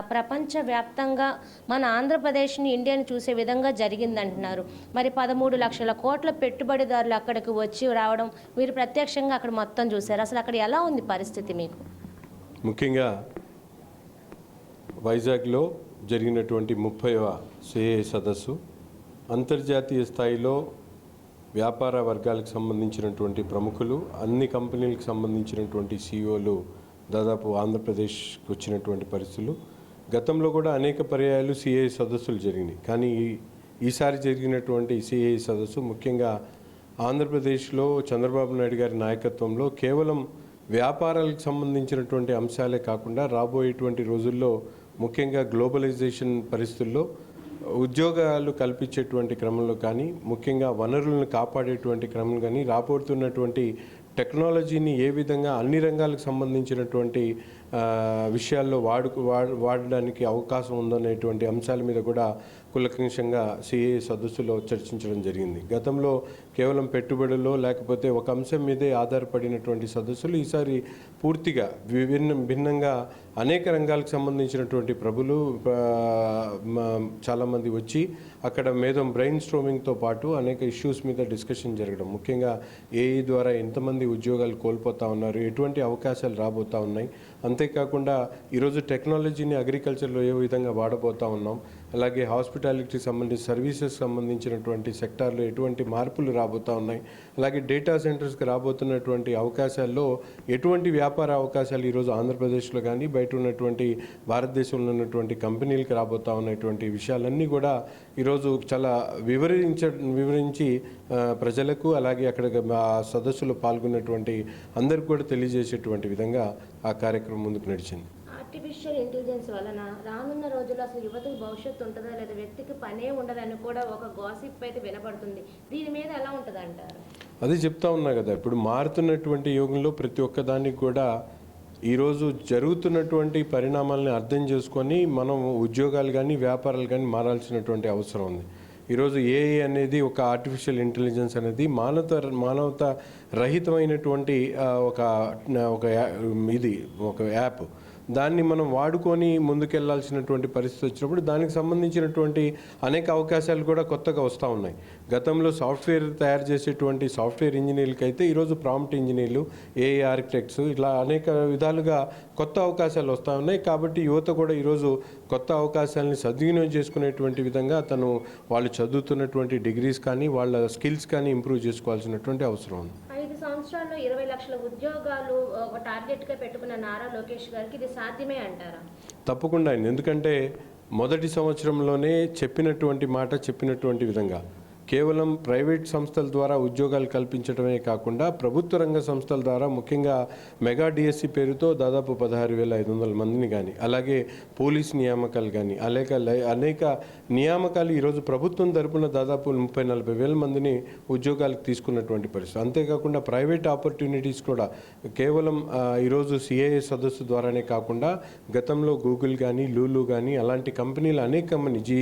ప్రపంచవ్యాప్తంగా మన ఆంధ్రప్రదేశ్ని ఇండియాని చూసే విధంగా జరిగిందంటున్నారు. మరి పదమూడు లక్షల కోట్ల పెట్టుబడిదారులు అక్కడికి వచ్చి రావడం మీరు ప్రత్యక్షంగా అక్కడ మొత్తం చూశారు. అసలు అక్కడ ఎలా ఉంది పరిస్థితి మీకు? ముఖ్యంగా వైజాగ్లో జరిగినటువంటి ముప్పైవ సిఏ సదస్సు అంతర్జాతీయ స్థాయిలో వ్యాపార వర్గాలకు సంబంధించినటువంటి ప్రముఖులు అన్ని కంపెనీలకు సంబంధించినటువంటి సీఈఓలు దాదాపు ఆంధ్రప్రదేశ్కి వచ్చినటువంటి పరిస్థితులు. గతంలో కూడా అనేక పర్యాయాలు సిఐ సదస్సులు జరిగినాయి. కానీ ఈ- ఈసారి జరిగినటువంటి సిఐ సదస్సు ముఖ్యంగా ఆంధ్రప్రదేశ్లో చంద్రబాబు నాయుడు గారి నాయకత్వంలో కేవలం వ్యాపారాలకు సంబంధించినటువంటి అంశాలే కాకుండా రాబోయేటువంటి రోజుల్లో ముఖ్యంగా గ్లోబలైజేషన్ పరిస్థితుల్లో ఉద్యోగాలు కల్పించేటువంటి క్రమంలో కానీ ముఖ్యంగా వనరులను కాపాడేటువంటి క్రమం కానీ రాబోతున్నటువంటి టెక్నాలజీని ఏ విధంగా అన్ని రంగాలకు సంబంధించినటువంటి విషయాల్లో వాడుకు వాడడానికి అవకాశం ఉందనేటువంటి అంశాల మీద కూడా కులకంశంగా సిఏ సదస్సులో చర్చించడం జరిగింది. గతంలో కేవలం పెట్టుబడుల్లో లేకపోతే ఒక అంశం మీదే ఆధారపడినటువంటి సదస్సులు ఈసారి పూర్తిగా విభిన్న భిన్నంగా అనేక రంగాలకు సంబంధించినటువంటి ప్రభులు చాలామంది వచ్చి అక్కడ మేధం బ్రెయిన్ స్ట్రోమింగ్తో పాటు అనేక ఇష్యూస్ మీద డిస్కషన్ జరగడం ముఖ్యంగా ఏఈ ద్వారా ఎంతమంది ఉద్యోగాలు కోల్పోతా ఉన్నారు ఎటువంటి అవకాశాలు రాబోతా ఉన్నాయి అంతేకాకుండా ఈరోజు టెక్నాలజీని అగ్రికల్చర్లో ఏ విధంగా వాడబోతా ఉన్నాం అలాగే హాస్పిటాలిటీకి సంబంధించి సర్వీసెస్ సంబంధించినటువంటి సెక్టార్లో ఎటువంటి మార్పులు రాబోతా ఉన్నాయి అలాగే డేటా సెంటర్స్కి రాబోతున్నటువంటి అవకాశాల్లో ఎటువంటి వ్యాపార అవకాశాలు ఈరోజు ఆంధ్రప్రదేశ్లో కానీ బయట ఉన్నటువంటి భారతదేశంలో ఉన్నటువంటి కంపెనీలకు రాబోతా ఉన్నటువంటి విషయాలన్నీ కూడా ఈరోజు చాలా వివరించ వివరించి ప్రజలకు అలాగే అక్కడ సదస్సులో పాల్గొన్నటువంటి అందరికి కూడా తెలియజేసేటువంటి విధంగా ఆ కార్యక్రమం ముందుకు నడిచింది. ఆర్టిఫిషియల్ ఇంటెలిజెన్స్ వలన రానున్న రోజుల్లో అసలు యువతకు భవిష్యత్తు ఉంటుందా? లేదా వ్యక్తికి పనే ఉండదని కూడా ఒక గాసిప్ అయితే వినపడుతుంది దీని మీద ఎలా ఉంటుంది అంటారు? అదే చెప్తా ఉన్నా కదా ఇప్పుడు మారుతున్నటువంటి యుగంలో ప్రతి ఒక్క దానికి కూడా ఈరోజు జరుగుతున్నటువంటి పరిణామాలని అర్థం చేసుకొని మనం ఉద్యోగాలు కానీ వ్యాపారాలు కానీ మారాల్సినటువంటి అవసరం ఉంది. ఈరోజు ఏఐ అనేది ఒక ఆర్టిఫిషియల్ ఇంటెలిజెన్స్ అనేది మానవత మానవత రహితమైనటువంటి ఒక ఒక ఇది ఒక యాప్. దాన్ని మనం వాడుకొని ముందుకెళ్ళాల్సినటువంటి పరిస్థితి వచ్చినప్పుడు దానికి సంబంధించినటువంటి అనేక అవకాశాలు కూడా కొత్తగా వస్తూ ఉన్నాయి. గతంలో సాఫ్ట్వేర్ తయారు చేసేటువంటి సాఫ్ట్వేర్ ఇంజనీర్లకి అయితే ఈరోజు ప్రాంప్ట్ ఇంజనీర్లు ఏఐ ఆర్కిటెక్ట్స్ ఇట్లా అనేక విధాలుగా కొత్త అవకాశాలు వస్తూ ఉన్నాయి. కాబట్టి యువత కూడా ఈరోజు కొత్త అవకాశాలని సద్వినియోగం చేసుకునేటువంటి విధంగా తను వాళ్ళు చదువుతున్నటువంటి డిగ్రీస్ కానీ వాళ్ళ స్కిల్స్ కానీ ఇంప్రూవ్ చేసుకోవాల్సినటువంటి అవసరం ఉంది. సంవత్సరాల్లో ఇరవై లక్షల ఉద్యోగాలు ఒక టార్గెట్గా పెట్టుకున్న నారా లోకేష్ గారికి ఇది సాధ్యమే అంటారా? తప్పకుండా ఎందుకంటే మొదటి సంవత్సరంలోనే చెప్పినటువంటి మాట చెప్పినటువంటి విధంగా కేవలం ప్రైవేట్ సంస్థల ద్వారా ఉద్యోగాలు కల్పించడమే కాకుండా ప్రభుత్వ రంగ సంస్థల ద్వారా ముఖ్యంగా మెగా డిఎస్సి పేరుతో దాదాపు పదహారు వేల ఐదు వందల మందిని కానీ అలాగే పోలీస్ నియామకాలు కానీ అలాగే అనేక నియామకాలు ఈరోజు ప్రభుత్వం తరపున దాదాపు ముప్పై నలభై వేల మందిని ఉద్యోగాలకు తీసుకున్నటువంటి పరిస్థితి. అంతేకాకుండా ప్రైవేట్ ఆపర్చునిటీస్ కూడా కేవలం ఈరోజు సిఐఏ సదస్సు ద్వారానే కాకుండా గతంలో గూగుల్ కానీ లూలు కానీ అలాంటి కంపెనీలు అనేక కంపెనీ జీ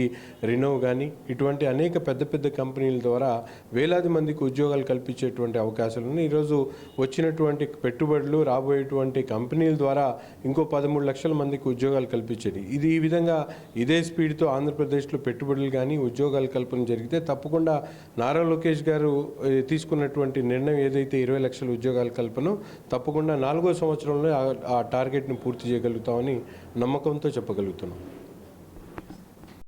రినో కానీ ఇటువంటి అనేక పెద్ద పెద్ద కంపెనీ కంపెనీల ద్వారా వేలాది మందికి ఉద్యోగాలు కల్పించేటువంటి అవకాశాలు ఉన్నాయి. ఈరోజు వచ్చినటువంటి పెట్టుబడులు రాబోయేటువంటి కంపెనీల ద్వారా ఇంకో పదమూడు లక్షల మందికి ఉద్యోగాలు కల్పించేది. ఇది ఈ విధంగా ఇదే స్పీడ్తో ఆంధ్రప్రదేశ్లో పెట్టుబడులు కానీ ఉద్యోగాలు కల్పన జరిగితే తప్పకుండా నారా లోకేష్ గారు తీసుకున్నటువంటి నిర్ణయం ఏదైతే ఇరవై లక్షల ఉద్యోగాల కల్పనో తప్పకుండా నాలుగో సంవత్సరంలో ఆ- ఆ టార్గెట్ని పూర్తి చేయగలుగుతామని నమ్మకంతో చెప్పగలుగుతున్నాం.